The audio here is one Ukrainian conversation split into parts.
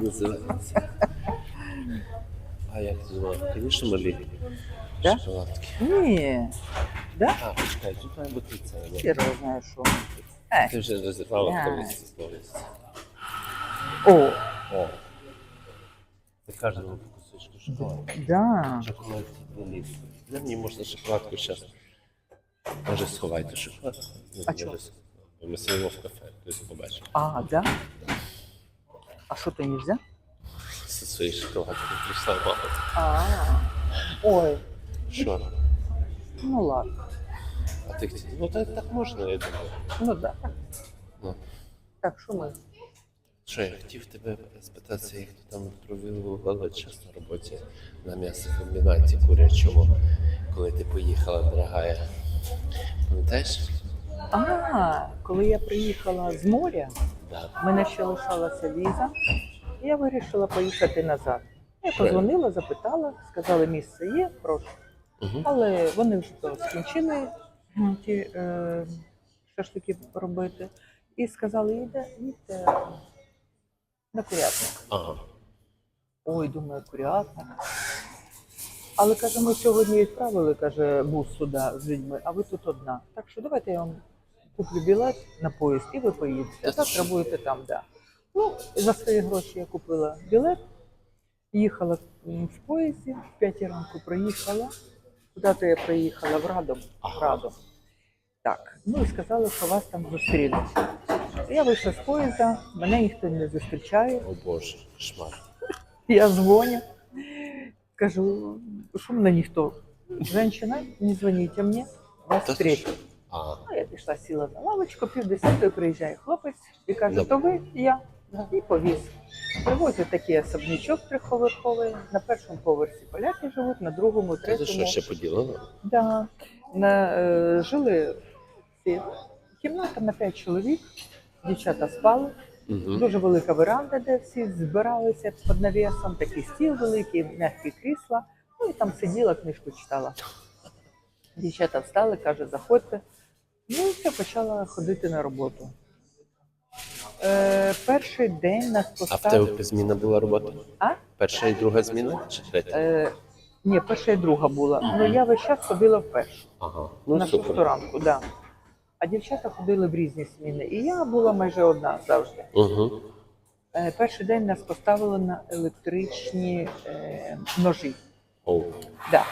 називається. А як думала? Звісно, малі Да? шоколадки. Ні. Да? А, почекай, тут має бути це. знаю, що. Е. Ти вже розірвала Да. колись повністю. О, О. Ти кожному по кусочку шоколадки. да. Шоколад не ліс. Для мені можна шоколадку зараз. Може сховайте шоколадку. Ну, А чого? Ми сидимо в кафе, хтось побачив. А, да? А що то нельзя? Зі своєю шоколадкою прийшла мама. А. Ой, Що? ну ладно. А ти хотів? Ну так, так можна, я думаю. Ну да. Ну. Так, що ми? Що я хотів тебе спитатися, як ти там провели час на роботі на м'ясокомбінаті курячому, коли ти поїхала, дорогая. Пам'ятаєш? А, коли я приїхала з моря, В мене ще лишалася віза, і я вирішила поїхати назад. Я Правильно. позвонила, запитала, сказали, місце є, прошу. Угу. Але вони вже то скінчили ті е, шашлики робити. І сказали, їдьте, їдьте на курятник. Ага. Ой, думаю, курятник. Але каже, ми сьогодні відправили, каже, бус сюди з людьми, а ви тут одна. Так що давайте я вам куплю білет на поїзд і ви поїдете. А завтра будете там, да. Ну, за свої гроші я купила білет, їхала в поїзді, в 5 ранку проїхала. Куди-то я приїхала в Радом. В Радом. Так, ну і сказали, що вас там зустрінуть. Я вийшла з поїзда, мене ніхто не зустрічає. О Боже, кошмар. Я дзвоню, кажу, що мене ніхто. Женщина, не дзвоніть мені, вас встретять. А, Ну, я пішла, сіла на лавочку, пів десятої приїжджає хлопець і каже, то ви, я. І повіз. Привозять такий особнячок трьохповерховий. На першому поверсі поляки живуть, на другому, та ти що ще поділила? Да. На, е, жили всі. Кімната на п'ять чоловік, дівчата спали. Угу. Дуже велика веранда, де всі збиралися під навісом, такий стіл великий, м'які крісла. Ну і там сиділа, книжку читала. Дівчата встали, каже, заходьте. Ну і все, почала ходити на роботу. Е, перший день нас А в поставили. тебе зміна була робота? А? Перша і друга зміна? Чи третя? Е, ні, перша і друга була. Ну я весь час ходила в першу. Ага. на Ну шосту супер. ранку, да. А дівчата ходили в різні зміни. І я була майже одна завжди. Угу. Е, Перший день нас поставили на електричні е, ножі. Оу. Да.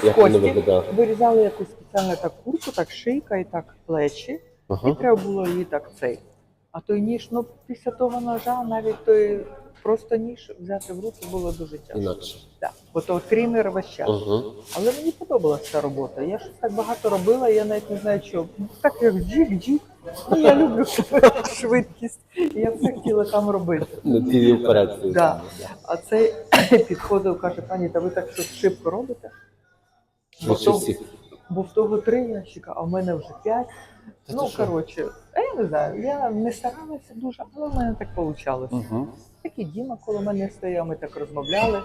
З Як вони кості виглядали? вирізали якусь спеціальну так курку, так шийка і так плечі. І Ага. треба було її так цей. А той ніж, ну після того ножа навіть той просто ніж взяти в руки було дуже тяжко. Інакше. Да. Бо то тример весь час. Угу. Але мені подобалася ця робота. Я щось так багато робила, я навіть не знаю, що. Так як джік-джік. Ну, я люблю швидкість. Я все хотіла там робити. На дві вперед. Да. А цей підходив, каже, пані, та ви так щось шибко робите? Бо, Більше то, всіх. бо в того три ящика, а в мене вже п'ять. Та ну, ти що? коротше, а я не знаю, я не старалася дуже, але в мене так вийшло. Угу. Такий Діма коло мене стояв, ми так розмовляли.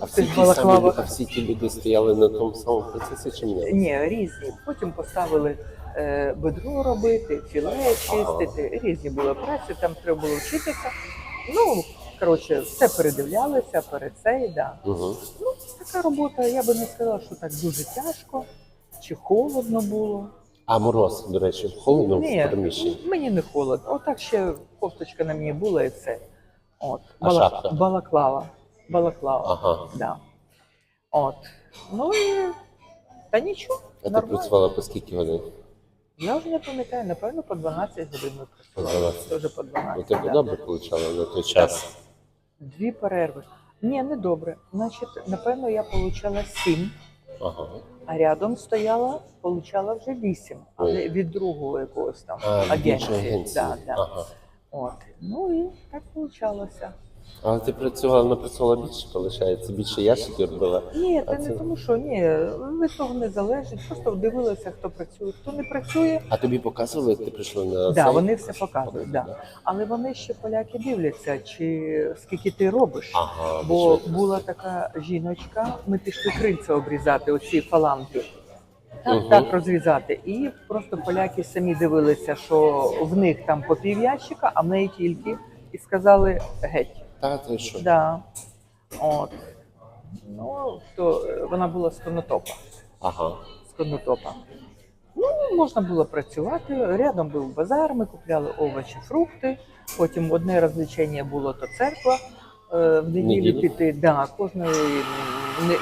А Ти всі, ж ті балаклава. самі, а всі ті люди стояли на тому самому процесі чи ні? Ні, різні. Потім поставили е, бедро робити, філе чистити. Різні були праці, там треба було вчитися. Ну, коротше, все передивлялися перед цей, да. Угу. Ну, така робота, я би не сказала, що так дуже тяжко чи холодно було. А мороз, до речі, холодно Ні, в приміщенні. мені не холодно. Отак ще кофточка на мені була і все. От. А шапка? балаклава. Балаклава. Ага. Да. От. Ну і та нічого. А ти нормально. працювала по скільки годин? Я вже не пам'ятаю, напевно, по 12 годин ми працювали. 12. Теж по Ну 12. тебе да. добре получала на той час. Дві перерви. Ні, не добре. Значить, напевно, я отримала 7, Ага. а рядом стояла, отримала вже 8, але Ой. від другого якогось там А, від іншої агенції. агенції. Да, да. Ага. От. Ну і так вийшло. Але ти працювала, напрацювала більше, виходить, більше ящиків робила. Ні, А це не тому, що ні, від того не залежить. Просто дивилася, хто працює, хто не працює. А тобі показували, як ти прийшла на Да, цей? вони все показують. Да. Але вони ще поляки дивляться, чи скільки ти робиш. Ага, Бо була така жіночка, ми пішли крильця обрізати, оці фаланги. Так, Мгм. так розрізати. І просто поляки самі дивилися, що в них там по пів ящика, а в неї тільки, і сказали геть. Та ти що? Да. От. Ну, то е, вона була з конотопа. Ага. З конотопа. Ну, можна було працювати. Рядом був базар, ми купляли овочі, фрукти. Потім одне розвлечення було то церква. Е, В неділю Неділю? піти, да, кожної не-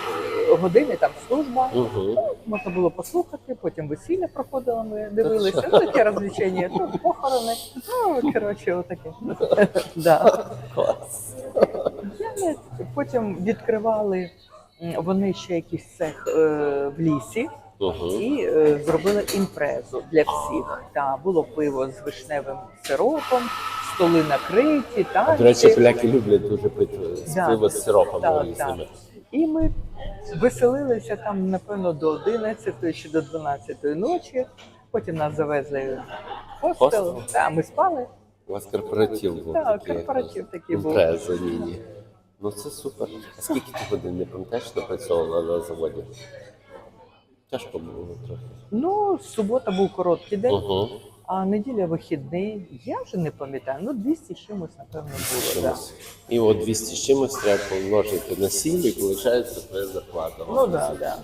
години там служба. Угу. Можна було послухати, потім весілля проходило, ми дивилися. Ну, таке розвлечення, тут похорони. Ну, коротше, отаке. Да. Клас. Я не- Потім відкривали м, вони ще якийсь цех е, в лісі Угу. і е, зробили імпрезу для всіх. Та було пиво з вишневим сиропом, столи накриті, А, до речі, поляки люблять дуже пити Да. пива з сиропами Так, різними. І ми веселилися там, напевно, до 11 чи до 12 ночі. Потім нас завезли в хостел. Хостел? Та, ми спали. У вас корпоратив був. Так, такий, корпоратив такий був. Імпреза, ні-ні. Ну це супер. А скільки ти годин не пам'ятаєш, напрацьовувала на заводі? Тяжко було трохи. Ну, субота був короткий день. Угу. А неділя вихідний, я вже не пам'ятаю, ну 200 з чимось, напевно, було. Да. І от 200 з чимось треба помножити на 7, і виходить твоя зарплата. Ну так, да, да.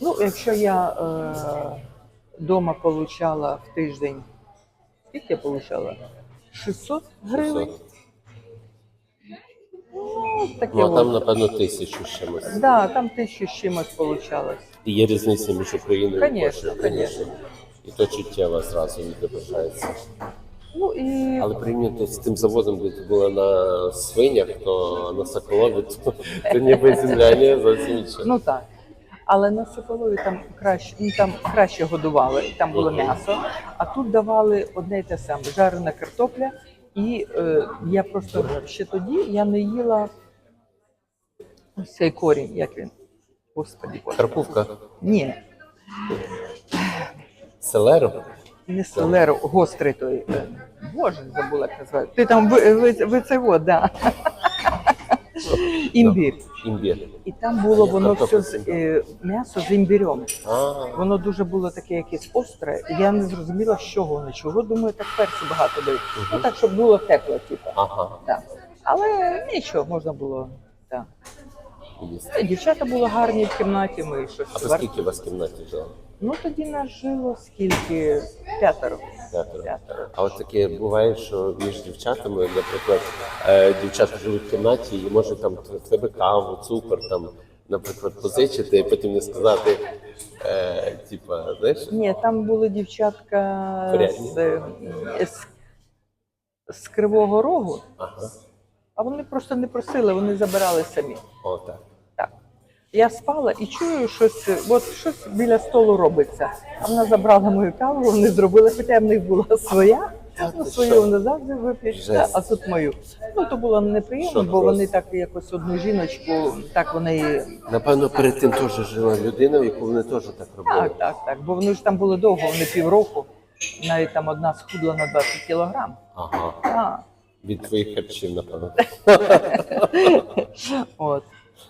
Ну, якщо я е, дома получала в тиждень, скільки я получала? 600 гривень. 600. Ну, таке Ну, а там, от. напевно, тисячу з чимось. Да, там тисячу з чимось получалось. І є різниця між Україною і Польщею. конечно. І то чуттєво зразу відображається. Ну і Але порівняно з тим заводом, де ти була на свинях, то на Соколові, то, то ніби земля не зовсім інше. ну так. Але на Соколові там краще, ну, там краще годували, там було м'ясо, а тут давали одне й те саме жарена картопля. І е, я просто ще тоді я не їла ось цей корінь, як він. Господи, Боже. Карпувка, Ні, селеру. не селеру, гострий той. е, Боже, забула як називається. Ти там ви, ви, ви це вот, да. Імбір. Імбір. І там було воно все з е, м'ясо з імбірем. Воно дуже було таке якесь остре. Я не зрозуміла, з чого воно. Чого думаю, так перцю багато дають. Ну так, щоб було тепло, типу. ага. Так. Але нічого, можна було. Так. Та Дівчата були гарні в кімнаті, ми щось. А вар- скільки у вас в кімнаті жило? Ну тоді нас жило скільки? П'ятеро. П'ятеро. П'ятеро. А от таке буває, що між дівчатами, наприклад, е, дівчата живуть в кімнаті і може там в тебе каву, цукор там, наприклад, позичити, і потім не сказати, е, типа, знаєш, Ні, там були дівчатка Порядні. з, е, з, з Кривого Рогу, ага, а вони просто не просили, вони забирали самі. о, так. Я спала і чую щось, от щось біля столу робиться. А вона забрала мою каву, вони зробили, хоча в них була своя. Ну, свою вони завжди вип'ють, а тут мою. Ну то було неприємно, Що бо просто? вони так якось одну жіночку, так вони. Напевно, перед тим теж жила людина, в яку вони теж так робили. Так, так, так. Бо вони ж там були довго, вони півроку. Навіть там одна схудла на 20 кілограм. Ага. А, Від твоїх харчів, напевно. от.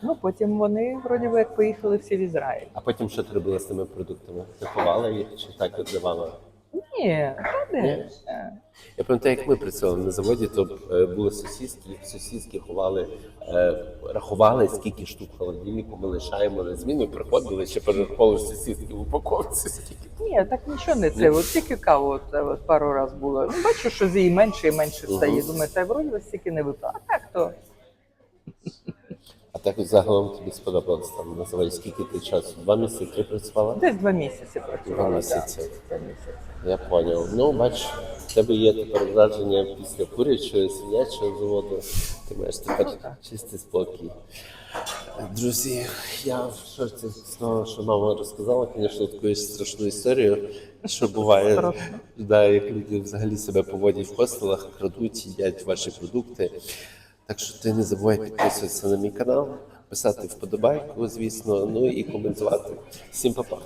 Ну потім вони вроді би як поїхали всі в Ізраїль. А потім що ти робила з тими продуктами? Ти ховала їх чи так віддавала? Ні, та де? Ні? Е. Я пам'ятаю, як ми працювали на заводі, то е, були сусідські, сусідські ховали, е, рахували, скільки штук в холодильнику ми лишаємо на зміну, приходили, ще перераховували сусідські в упаковці, скільки. Ні, так нічого не це. От тільки каву от, е, от пару раз було. Ну, бачу, що з її менше і менше стає. Думаю, та вроді стільки не випила. А так то. А так загалом тобі сподобалось там на скільки ти часу? Два місяці, три працювала? Десь два місяці працювала. Два місяці. Два місяці. Я поняв. Ну, бач, в тебе є тепер враження після курячого, свинячого заводу. Ти маєш тепер чистий спокій. Друзі, я в шоці з того, що мама розказала, звісно, таку страшну історію, що буває, да, як люди взагалі себе поводять в хостелах, крадуть, їдять ваші продукти. Так що ти не забувай підписуватися на мій канал, писати вподобайку, звісно, ну і коментувати. Всім па-па.